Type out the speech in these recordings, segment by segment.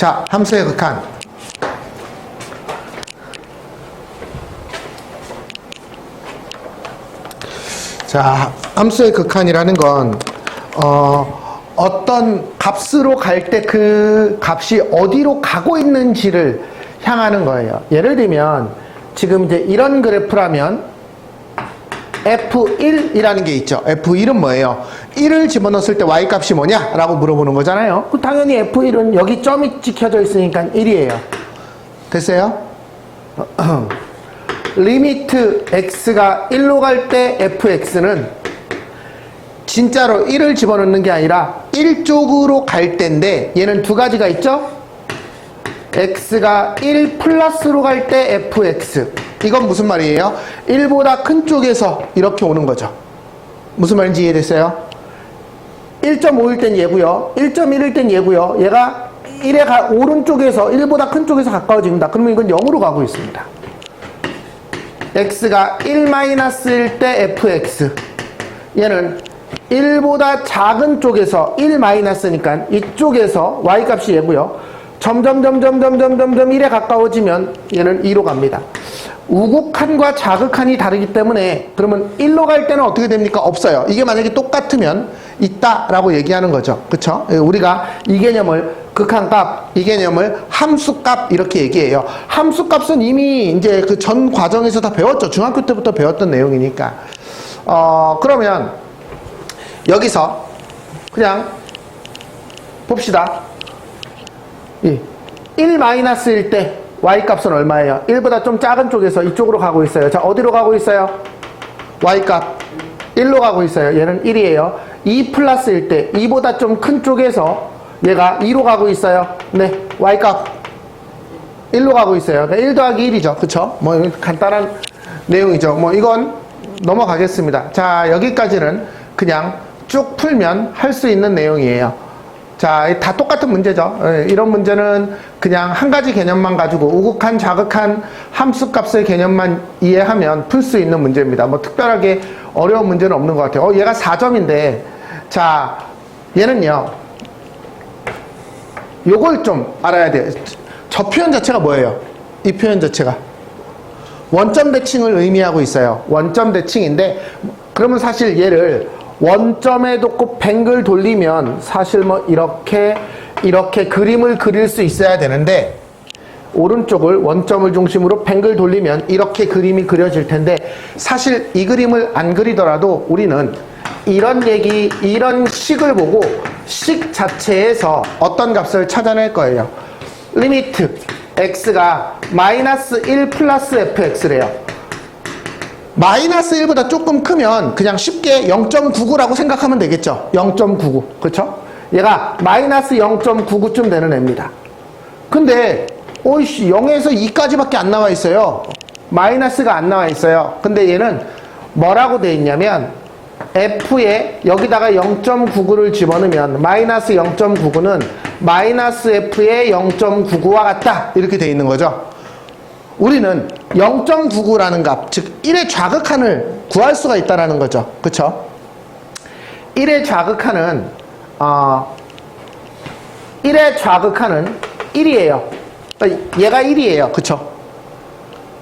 자, 함수의 극한. 자, 함수의 극한이라는 건, 어, 어떤 값으로 갈 때 그 값이 어디로 가고 있는지를 향하는 거예요. 예를 들면, 지금 이제 이런 그래프라면, F1이라는 게 있죠. F1은 뭐예요? 1을 집어넣었을 때 Y 값이 뭐냐? 라고 물어보는 거잖아요. 그 당연히 F1은 여기 점이 찍혀져 있으니까 1이에요. 됐어요? 리미트 x가 1로 갈 때 fx는 진짜로 1을 집어넣는 게 아니라 1쪽으로 갈 때인데 얘는 두 가지가 있죠? x가 1 플러스로 갈 때 fx 이건 무슨 말이에요? 1보다 큰 쪽에서 이렇게 오는 거죠. 무슨 말인지 이해됐어요? 1.5일 땐 얘고요. 1.1일 땐 얘고요. 얘가 1의 가, 오른쪽에서 1보다 큰 쪽에서 가까워집니다. 그러면 이건 0으로 가고 있습니다. x가 1-1일 때 fx 얘는 1보다 작은 쪽에서 1-니까 이쪽에서 y 값이 얘고요. 점점 점점 점점 점점 1에 가까워지면 얘는 2로 갑니다. 우극한과 자극한이 다르기 때문에 그러면 1로 갈 때는 어떻게 됩니까? 없어요. 이게 만약에 똑같으면 있다라고 얘기하는 거죠. 그쵸? 예, 우리가 이 개념을 극한값, 이 개념을 함수값 이렇게 얘기해요. 함수값은 이미 이제 그 전 과정에서 다 배웠죠. 중학교 때부터 배웠던 내용이니까. 어, 그러면 여기서 그냥 봅시다. 예. 1 마이너스일 때 y 값은 얼마예요? 1보다 좀 작은 쪽에서 이쪽으로 가고 있어요. 자, 어디로 가고 있어요? y 값 1로 가고 있어요. 얘는 1이에요. 2 플러스일 때 2보다 좀 큰 쪽에서 얘가 2로 가고 있어요. 네, y 값 1로 가고 있어요. 그러니까 1 더하기 1이죠. 그쵸? 뭐 간단한 내용이죠. 뭐 이건 넘어가겠습니다. 자, 여기까지는 그냥 쭉 풀면 할 수 있는 내용이에요. 자, 다 똑같은 문제죠. 예, 이런 문제는 그냥 한 가지 개념만 가지고 우극한, 자극한 함수 값의 개념만 이해하면 풀 수 있는 문제입니다. 뭐 특별하게 어려운 문제는 없는 것 같아요. 어, 얘가 4점인데, 자, 얘는요, 요걸 좀 알아야 돼요. 저 표현 자체가 뭐예요? 이 표현 자체가. 원점 대칭을 의미하고 있어요. 원점 대칭인데, 그러면 사실 얘를 원점에 놓고 뱅글 돌리면 사실 뭐 이렇게 이렇게 그림을 그릴 수 있어야 되는데 오른쪽을 원점을 중심으로 뱅글 돌리면 이렇게 그림이 그려질 텐데 사실 이 그림을 안 그리더라도 우리는 이런 얘기 이런 식을 보고 식 자체에서 어떤 값을 찾아낼 거예요. 리미트 x가 마이너스 1 플러스 fx래요 마이너스 1보다 조금 크면 그냥 쉽게 0.99라고 생각하면 되겠죠. 0.99. 그렇죠? 얘가 마이너스 0.99쯤 되는 애입니다. 근데 오이씨 0에서 2까지밖에 안 나와 있어요. 마이너스가 안 나와 있어요. 근데 얘는 뭐라고 돼 있냐면 f에 여기다가 0.99를 집어넣으면 마이너스 0.99는 마이너스 f의 0.99와 같다. 이렇게 돼 있는 거죠. 우리는 0.99라는 값, 즉 1의 좌극한을 구할 수가 있다는 거죠. 그쵸? 1의 좌극한은 어, 1의 좌극한은 1이에요. 얘가 1이에요. 그쵸?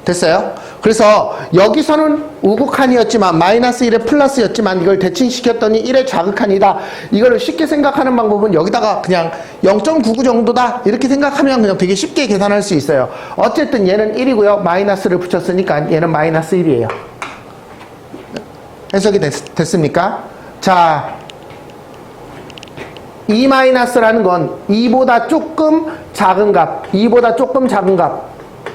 됐어요? 그래서 여기서는 우극한이었지만 마이너스 1의 플러스였지만 이걸 대칭시켰더니 1의 좌극한이다. 이거를 쉽게 생각하는 방법은 여기다가 그냥 0.99 정도다 이렇게 생각하면 그냥 되게 쉽게 계산할 수 있어요. 어쨌든 얘는 1이고요. 마이너스를 붙였으니까 얘는 마이너스 1이에요. 해석이 됐, 됐습니까? 자, 2 마이너스라는 건 2보다 조금 작은 값, 2보다 조금 작은 값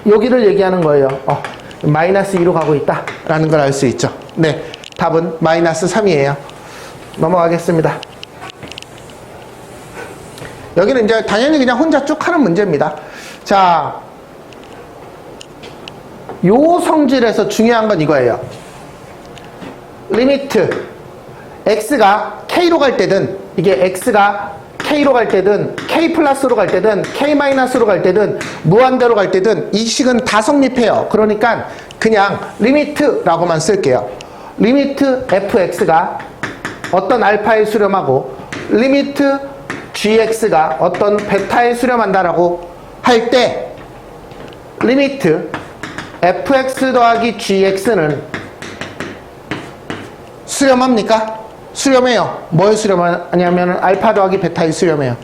여기를 얘기하는 거예요. 어, 마이너스 2로 가고 있다라는 걸 알 수 있죠. 네, 답은 마이너스 3이에요. 넘어가겠습니다. 여기는 이제 당연히 그냥 혼자 쭉 하는 문제입니다. 자, 요 성질에서 중요한 건 이거예요. 리미트 x가 k로 갈 때든 이게 x가 k로 갈 때든 k 플러스로 갈 때든 k 마이너스로 갈 때든 무한대로 갈 때든 이 식은 다 성립해요. 그러니까 그냥 리미트라고만 쓸게요. 리미트 fx가 어떤 알파에 수렴하고 리미트 gx가 어떤 베타에 수렴한다라고 할 때 리미트 fx 더하기 gx는 수렴합니까? 수렴해요. 뭐에 수렴하냐면 알파 더하기 베타에 수렴해요.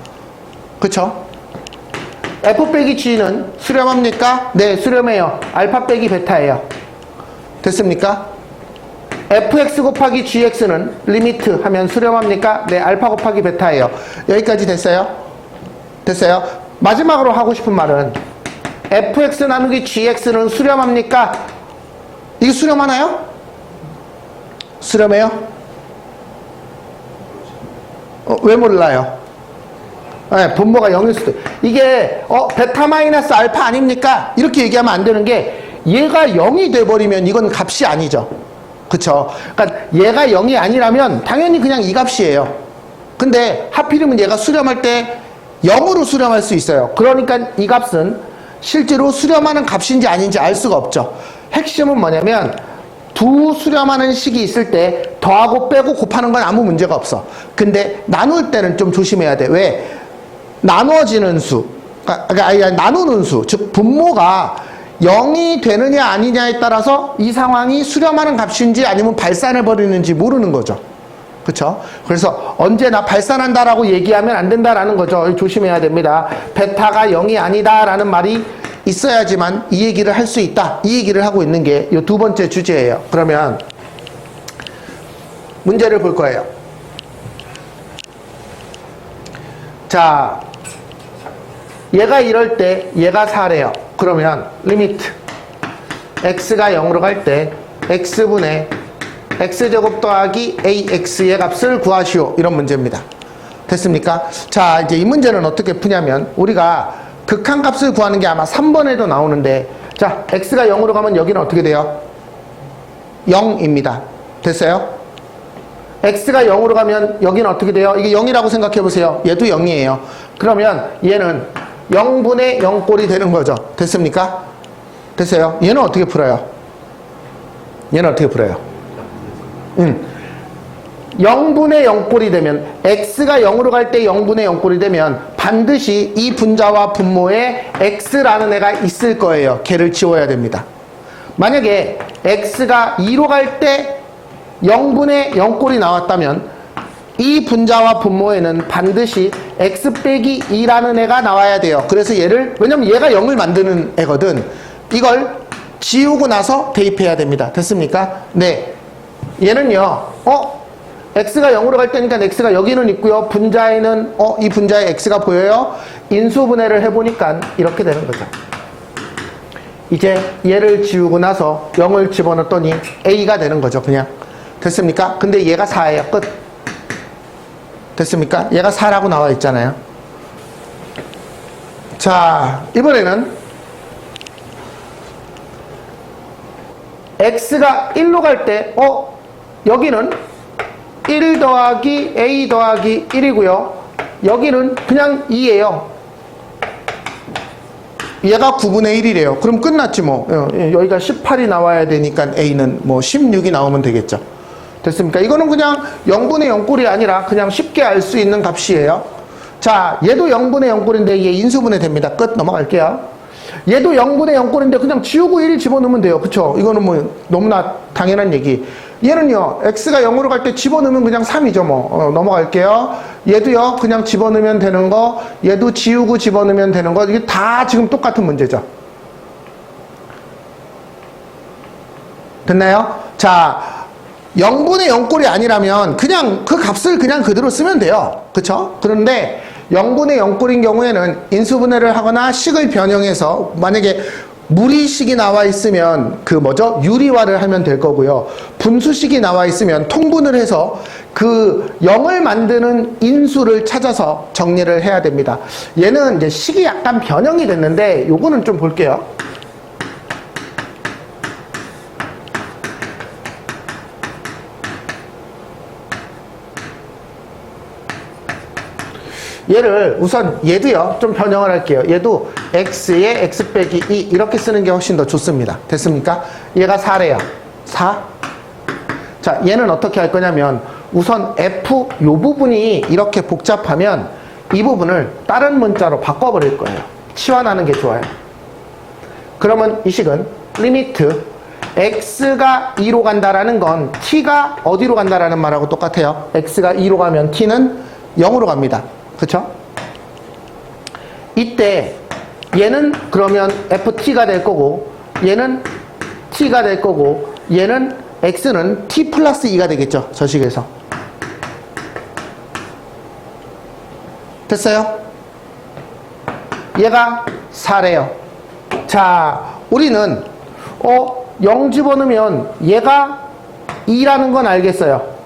그쵸? f 빼기 g는 수렴합니까? 네, 수렴해요. 알파 빼기 베타예요. 됐습니까? fx 곱하기 gx는 리미트 하면 수렴합니까? 네, 알파 곱하기 베타예요. 여기까지 됐어요? 됐어요? 마지막으로 하고 싶은 말은 fx 나누기 gx는 수렴합니까? 이게 수렴하나요? 수렴해요? 어, 왜 몰라요? 네, 분모가 0일 수도 이게 어 베타 마이너스 알파 아닙니까? 이렇게 얘기하면 안 되는 게 얘가 0이 돼버리면 이건 값이 아니죠. 그쵸? 그러니까 얘가 0이 아니라면 당연히 그냥 이 값이에요. 근데 하필이면 얘가 수렴할 때 0으로 수렴할 수 있어요. 그러니까 이 값은 실제로 수렴하는 값인지 아닌지 알 수가 없죠. 핵심은 뭐냐면 두 수렴하는 식이 있을 때 더하고 빼고 곱하는 건 아무 문제가 없어. 근데 나눌 때는 좀 조심해야 돼. 왜? 나누어지는 수, 그러니까 아니, 아니, 아니, 나누는 수, 즉 분모가 0이 되느냐 아니냐에 따라서 이 상황이 수렴하는 값인지 아니면 발산해 버리는지 모르는 거죠. 그렇죠? 그래서 언제나 발산한다라고 얘기하면 안 된다라는 거죠. 조심해야 됩니다. 베타가 0이 아니다라는 말이 있어야지만 이 얘기를 할 수 있다. 이 얘기를 하고 있는 게 이 두 번째 주제예요. 그러면 문제를 볼 거예요. 자, 얘가 이럴 때 얘가 4래요. 그러면 리미트 x가 0으로 갈 때 x분의 x제곱 더하기 ax의 값을 구하시오. 이런 문제입니다. 됐습니까? 자, 이제 이 문제는 어떻게 푸냐면 우리가 극한값을 구하는 게 아마 3번에도 나오는데 자, x가 0으로 가면 여기는 어떻게 돼요? 0입니다. 됐어요? x가 0으로 가면 여기는 어떻게 돼요? 이게 0이라고 생각해 보세요. 얘도 0이에요. 그러면 얘는 0분의 0꼴이 되는 거죠. 됐습니까? 됐어요? 얘는 어떻게 풀어요? 얘는 어떻게 풀어요? 음. 0분의 0꼴이 되면 x가 0으로 갈 때 0분의 0꼴이 되면 반드시 이 분자와 분모에 x라는 애가 있을 거예요. 걔를 지워야 됩니다. 만약에 x가 2로 갈 때 0분의 0꼴이 나왔다면 이 분자와 분모에는 반드시 x 빼기 2라는 애가 나와야 돼요. 그래서 얘를 왜냐면 얘가 0을 만드는 애거든. 이걸 지우고 나서 대입해야 됩니다. 됐습니까? 네. 얘는요. 어? X가 0으로 갈 때니까 x가 여기는 있고요. 분자에는 어, 이 분자에 x가 보여요. 인수분해를 해 보니까 이렇게 되는 거죠. 이제 얘를 지우고 나서 0을 집어넣었더니 a가 되는 거죠. 그냥. 됐습니까? 근데 얘가 4예요. 끝. 됐습니까? 얘가 4라고 나와 있잖아요. 자, 이번에는 x가 1로 갈 때, 어, 여기는 1 더하기 a 더하기 1이고요. 여기는 그냥 2예요. 얘가 9분의 1이래요. 그럼 끝났지 뭐. 어, 여기가 18이 나와야 되니까 a는 뭐 16이 나오면 되겠죠. 됐습니까? 이거는 그냥 0분의 0꼴이 아니라 그냥 쉽게 알 수 있는 값이에요. 자, 얘도 0분의 0꼴인데 얘 인수분해 됩니다. 끝 넘어갈게요. 얘도 0분의 0꼴인데 그냥 지우고 1 집어넣으면 돼요. 그쵸? 이거는 뭐 너무나 당연한 얘기. 얘는요, x가 0으로 갈 때 집어넣으면 그냥 3이죠, 뭐. 어, 넘어갈게요. 얘도요, 그냥 집어넣으면 되는 거, 얘도 지우고 집어넣으면 되는 거, 이게 다 지금 똑같은 문제죠. 됐나요? 자, 0분의 0꼴이 아니라면 그냥 그 값을 그냥 그대로 쓰면 돼요. 그쵸? 그런데 0분의 0꼴인 경우에는 인수분해를 하거나 식을 변형해서 만약에 무리식이 나와 있으면 그 뭐죠? 유리화를 하면 될 거고요. 분수식이 나와 있으면 통분을 해서 그 0을 만드는 인수를 찾아서 정리를 해야 됩니다. 얘는 이제 식이 약간 변형이 됐는데 요거는 좀 볼게요. 얘를 우선 얘도요 좀 변형을 할게요 얘도 x에 x 빼기 2 이렇게 쓰는 게 훨씬 더 좋습니다 됐습니까 얘가 4래요 4 자, 얘는 어떻게 할 거냐면 우선 f 요 부분이 이렇게 복잡하면 이 부분을 다른 문자로 바꿔버릴 거예요. 치환하는 게 좋아요. 그러면 이 식은 리미트 x가 2로 간다라는 건 t가 어디로 간다라는 말하고 똑같아요. x가 2로 가면 t는 0으로 갑니다. 그쵸? 이때 얘는 그러면 ft가 될 거고 얘는 t가 될 거고 얘는 x는 t 플러스 2가 되겠죠. 저 식에서. 됐어요? 얘가 4래요. 자, 우리는 어, 0 집어넣으면 얘가 2라는 건 알겠어요.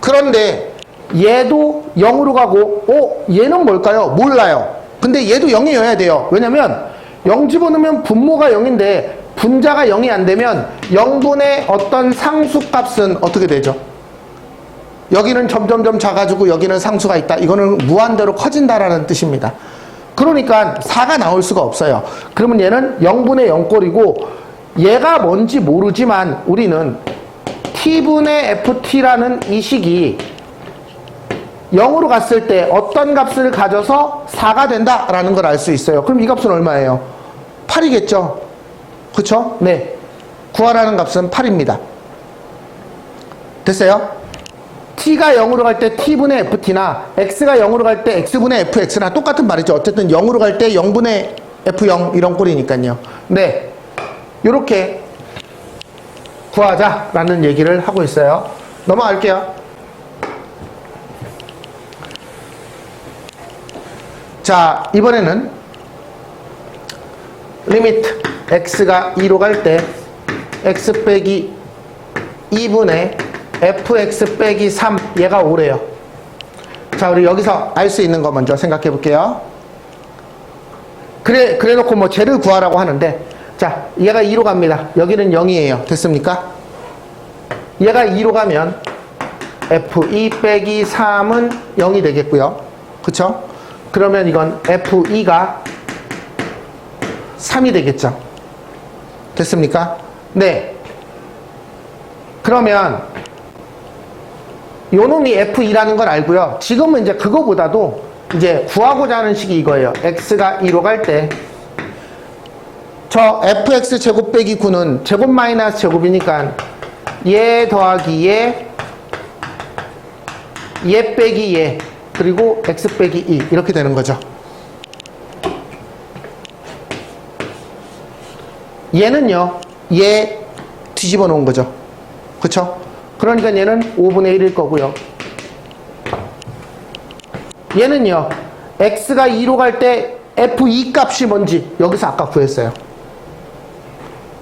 그런데 얘도 0으로 가고 어, 얘는 뭘까요? 몰라요. 근데 얘도 0이어야 돼요. 왜냐면 0 집어넣으면 분모가 0인데 분자가 0이 안 되면 0분의 어떤 상수값은 어떻게 되죠? 여기는 점점점 작아지고 여기는 상수가 있다. 이거는 무한대로 커진다라는 뜻입니다. 그러니까 4가 나올 수가 없어요. 그러면 얘는 0분의 0꼴이고 얘가 뭔지 모르지만 우리는 t분의 ft라는 이 식이 0으로 갔을 때 어떤 값을 가져서 4가 된다라는 걸 알 수 있어요. 그럼 이 값은 얼마예요? 8이겠죠? 그쵸? 네. 구하라는 값은 8입니다. 됐어요? t가 0으로 갈 때 t분의 ft나 x가 0으로 갈 때 x분의 fx나 똑같은 말이죠. 어쨌든 0으로 갈 때 0분의 f0 이런 꼴이니까요. 네. 요렇게 구하자라는 얘기를 하고 있어요. 넘어갈게요. 자, 이번에는 리미트 x가 2로 갈 때 x 빼기 2분의 fx 빼기 3 얘가 5래요. 자, 우리 여기서 알 수 있는 거 먼저 생각해 볼게요. 그래, 그래 놓고 뭐 쟤를 구하라고 하는데 자, 얘가 2로 갑니다. 여기는 0이에요. 됐습니까? 얘가 2로 가면 f2 빼기 3은 0이 되겠고요. 그쵸? 그러면 이건 f2가 3이 되겠죠. 됐습니까? 네. 그러면 요 놈이 F2라는 걸 알고요. 지금은 이제 그거보다도 이제 구하고자 하는 식이 이거예요. X가 2로 갈 때 저 fx 제곱 빼기 9는 제곱 마이너스 제곱이니까 얘 더하기 얘, 얘 빼기 얘, 그리고 x 빼기 2 이렇게 되는 거죠. 얘는요, 얘 뒤집어 놓은 거죠. 그쵸? 그러니까 얘는 5분의 1일 거고요. 얘는요, x가 2로 갈 때 f2 값이 뭔지 여기서 아까 구했어요.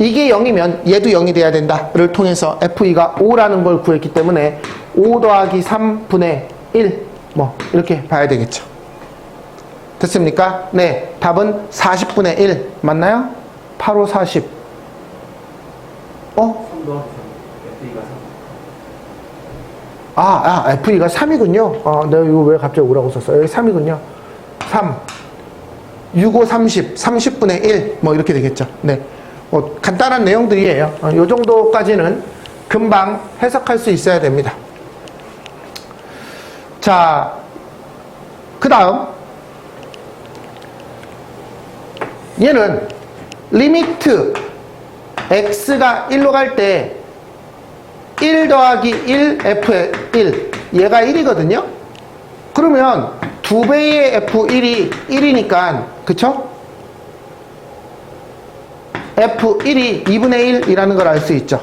이게 0이면 얘도 0이 돼야 된다를 통해서 f2가 5라는 걸 구했기 때문에 5 더하기 3분의 1, 뭐, 이렇게 봐야 되겠죠. 됐습니까? 네. 답은 40분의 1. 맞나요? 8, 5, 40. 어? 3 더하기 3 F가 3 아, 아, FE가 3이군요. 어, 내가 이거 왜 갑자기 5라고 썼어? 여기 3이군요. 3. 6, 5, 30. 30분의 1. 뭐 이렇게 되겠죠. 네. 뭐 간단한 내용들이에요. 어, 요 정도까지는 금방 해석할 수 있어야 됩니다. 자, 그 다음. 얘는 리미트 x가 1로 갈 때 1 더하기 1 F의 1 얘가 1이거든요 그러면 2배의 F1이 1이니까 그쵸? F1이 2분의 1이라는 걸 알 수 있죠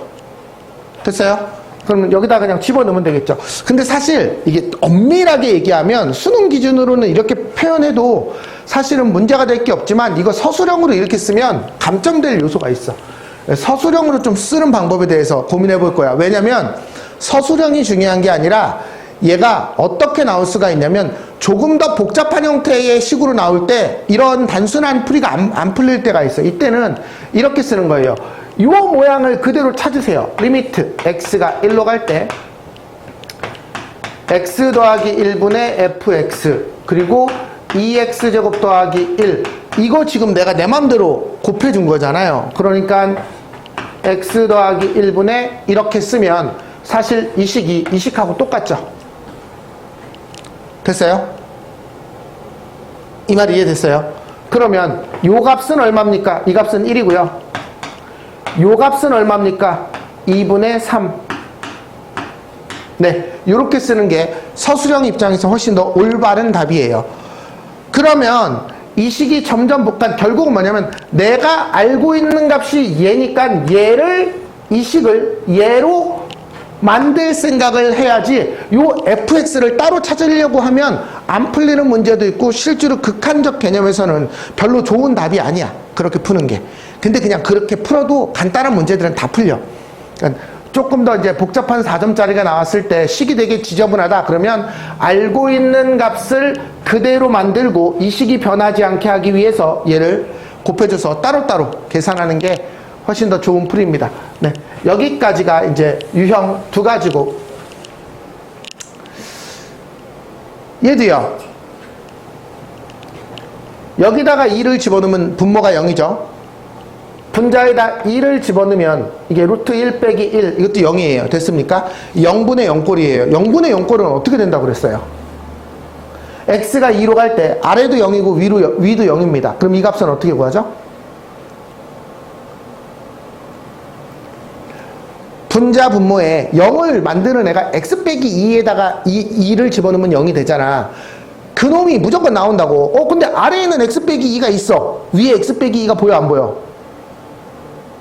됐어요? 그러면 여기다 그냥 집어넣으면 되겠죠 근데 사실 이게 엄밀하게 얘기하면 수능 기준으로는 이렇게 표현해도 사실은 문제가 될 게 없지만 이거 서술형으로 이렇게 쓰면 감점될 요소가 있어 서술형으로 좀 쓰는 방법에 대해서 고민해 볼 거야. 왜냐면 서술형이 중요한 게 아니라 얘가 어떻게 나올 수가 있냐면 조금 더 복잡한 형태의 식으로 나올 때 이런 단순한 풀이가 안, 안 풀릴 때가 있어. 이때는 이렇게 쓰는 거예요. 이 모양을 그대로 찾으세요. 리미트 x가 1로 갈 때 x 더하기 1분의 fx 그리고 2x 제곱 더하기 1 이거 지금 내가 내 맘대로 곱해준 거잖아요. 그러니까 x 더하기 1분의 이렇게 쓰면 사실 이 식이 이 식하고 똑같죠. 됐어요? 이 말 이해됐어요? 그러면 요 값은 얼마입니까? 이 값은 1이고요. 요 값은 얼마입니까? 2분의 3. 네, 이렇게 쓰는 게 서술형 입장에서 훨씬 더 올바른 답이에요. 그러면 이 식이 점점 복간 결국은 뭐냐면 내가 알고 있는 값이 얘니까 얘를 이 식을 얘로 만들 생각을 해야지 요 fx를 따로 찾으려고 하면 안 풀리는 문제도 있고 실제로 극한적 개념에서는 별로 좋은 답이 아니야 그렇게 푸는 게 근데 그냥 그렇게 풀어도 간단한 문제들은 다 풀려 그러니까 조금 더 이제 복잡한 4점짜리가 나왔을 때 식이 되게 지저분하다 그러면 알고 있는 값을 그대로 만들고 이 식이 변하지 않게 하기 위해서 얘를 곱해줘서 따로따로 계산하는 게 훨씬 더 좋은 풀입니다. 네. 여기까지가 이제 유형 두 가지고 얘도요. 여기다가 2를 집어넣으면 분모가 0이죠. 분자에다 2를 집어넣으면 이게 루트 1 빼기 1 이것도 0이에요. 됐습니까? 0분의 0꼴이에요. 0분의 0꼴은 어떻게 된다고 그랬어요? x가 2로 갈 때 아래도 0이고 위로, 위도 0입니다. 그럼 이 값은 어떻게 구하죠? 분자 분모에 0을 만드는 애가 x 빼기 2에다가 2, 2를 집어넣으면 0이 되잖아. 그놈이 무조건 나온다고. 어, 근데 아래에는 x 빼기 2가 있어. 위에 x 빼기 2가 보여, 안 보여?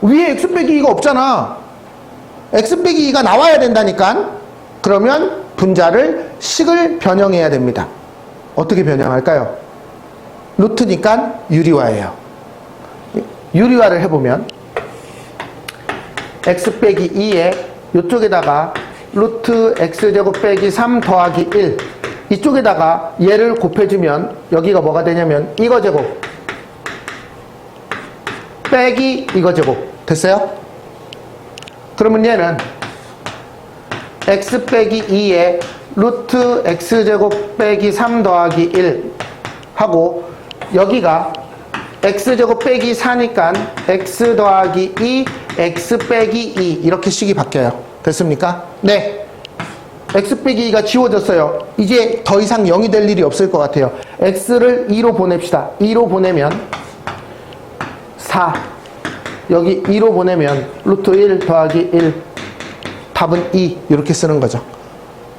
위에 x 빼기 2가 없잖아. x 빼기 2가 나와야 된다니까. 그러면 분자를 식을 변형해야 됩니다. 어떻게 변형할까요? 루트니까 유리화예요. 유리화를 해보면 x 빼기 2에 이쪽에다가 루트 x제곱 빼기 3 더하기 1 이쪽에다가 얘를 곱해주면 여기가 뭐가 되냐면 이거 제곱 빼기 이거 제곱 됐어요? 그러면 얘는 x 빼기 2에 루트 x제곱 빼기 3 더하기 1 하고 여기가 x제곱 빼기 4니까 x 더하기 2 x 빼기 2 이렇게 식이 바뀌어요. 됐습니까? 네. x 빼기 2가 지워졌어요. 이제 더 이상 0이 될 일이 없을 것 같아요. x를 2로 보냅시다. 2로 보내면 4 여기 2로 보내면 루트 1 더하기 1 답은 2 이렇게 쓰는 거죠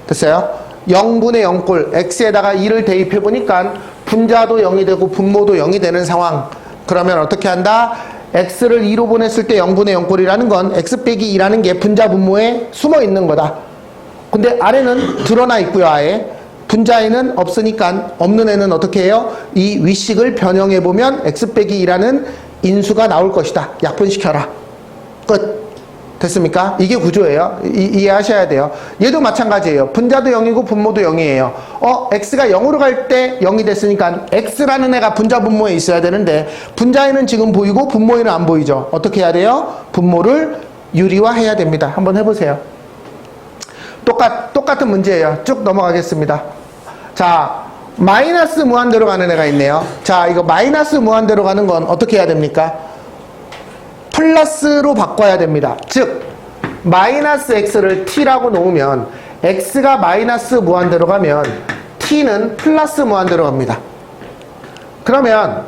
됐어요? 0분의 0꼴 x에다가 2를 대입해 보니까 분자도 0이 되고 분모도 0이 되는 상황 그러면 어떻게 한다? x를 2로 보냈을 때 0분의 0꼴이라는 건 x 빼기 2라는 게 분자 분모에 숨어 있는 거다 근데 아래는 드러나 있고요 아예 분자에는 없으니까 없는 애는 어떻게 해요? 이 위식을 변형해 보면 x 빼기 2라는 인수가 나올 것이다 약분시켜라 끝 됐습니까? 이게 구조예요. 이, 이해하셔야 돼요. 얘도 마찬가지예요. 분자도 0이고 분모도 0이에요. 어, x가 0으로 갈 때 0이 됐으니까 x라는 애가 분자 분모에 있어야 되는데 분자에는 지금 보이고 분모에는 안 보이죠. 어떻게 해야 돼요? 분모를 유리화해야 됩니다. 한번 해보세요. 똑같, 똑같은 문제예요. 쭉 넘어가겠습니다. 자, 마이너스 무한대로 가는 애가 있네요. 자, 이거 마이너스 무한대로 가는 건 어떻게 해야 됩니까? 플러스로 바꿔야 됩니다. 즉 마이너스 x를 t라고 놓으면 x가 마이너스 무한대로 가면 t는 플러스 무한대로 갑니다. 그러면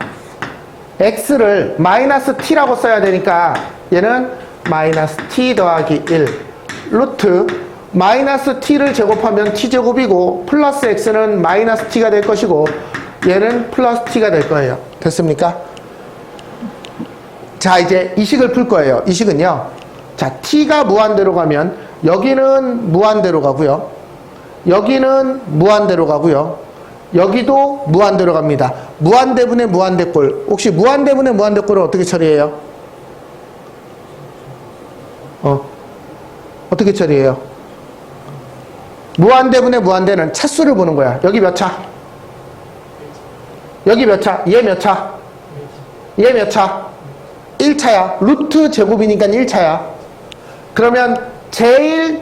x를 마이너스 t라고 써야 되니까 얘는 마이너스 t 더하기 1 루트 마이너스 t를 제곱하면 t제곱이고 플러스 x는 마이너스 t가 될 것이고 얘는 플러스 t가 될 거예요. 됐습니까? 자 이제 이 식을 풀 거예요 이 식은요 자 t가 무한대로 가면 여기는 무한대로 가고요 여기는 무한대로 가고요 여기도 무한대로 갑니다 무한대분의 무한대꼴 혹시 무한대분의 무한대꼴을 어떻게 처리해요? 어 어떻게 처리해요? 무한대분의 무한대는 차수를 보는 거야 여기 몇 차? 여기 몇 차? 얘 몇 차? 얘 몇 차? 1차야. 루트 제곱이니까 1차야. 그러면 제일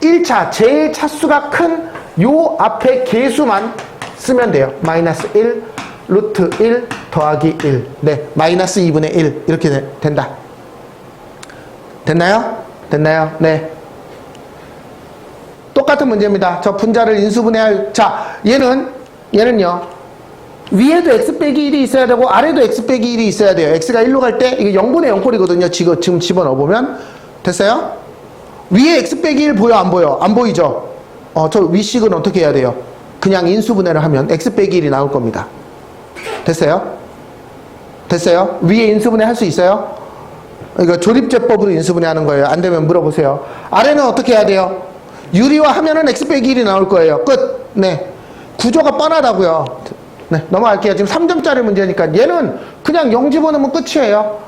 1차, 제일 차수가 큰 요 앞에 개수만 쓰면 돼요. 마이너스 1, 루트 1 더하기 1. 네, 마이너스 2분의 1. 이렇게 되, 된다. 됐나요? 됐나요? 네. 똑같은 문제입니다. 저 분자를 인수분해할, 자, 얘는, 얘는요. 위에도 x 빼기 1이 있어야 되고 아래도 x 빼기 1이 있어야 돼요. x가 1로 갈 때 이게 0분의 0꼴이거든요. 지금, 지금 집어넣어 보면 됐어요? 위에 x 빼기 1 보여 안 보여? 안 보이죠? 어, 저 위식은 어떻게 해야 돼요? 그냥 인수분해를 하면 x 빼기 1이 나올 겁니다. 됐어요? 됐어요? 위에 인수분해 할 수 있어요? 이거 조립제법으로 인수분해 하는 거예요. 안 되면 물어보세요. 아래는 어떻게 해야 돼요? 유리화 하면은 x 빼기 1이 나올 거예요. 끝. 네. 구조가 뻔하다고요. 네. 넘어갈게요. 지금 3점짜리 문제니까 얘는 그냥 0 집어넣으면 끝이에요.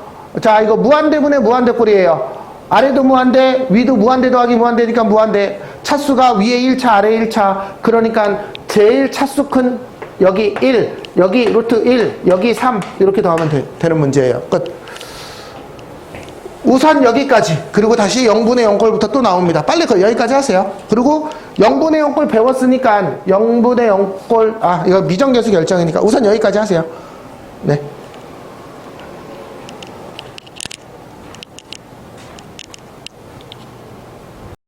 자, 이거 무한대분의 무한대꼴이에요. 아래도 무한대, 위도 무한대 더하기 무한대니까 무한대. 차수가 위에 1차, 아래 1차. 그러니까 제일 차수 큰 여기 1, 여기 루트 1, 여기 3 이렇게 더하면 되, 되는 문제예요. 끝. 우선 여기까지 그리고 다시 0분의 0꼴부터 또 나옵니다. 빨리 그 여기까지 하세요. 그리고 0분의 0꼴 배웠으니까 0분의 0꼴 아 이거 미정계수 결정이니까 우선 여기까지 하세요. 네.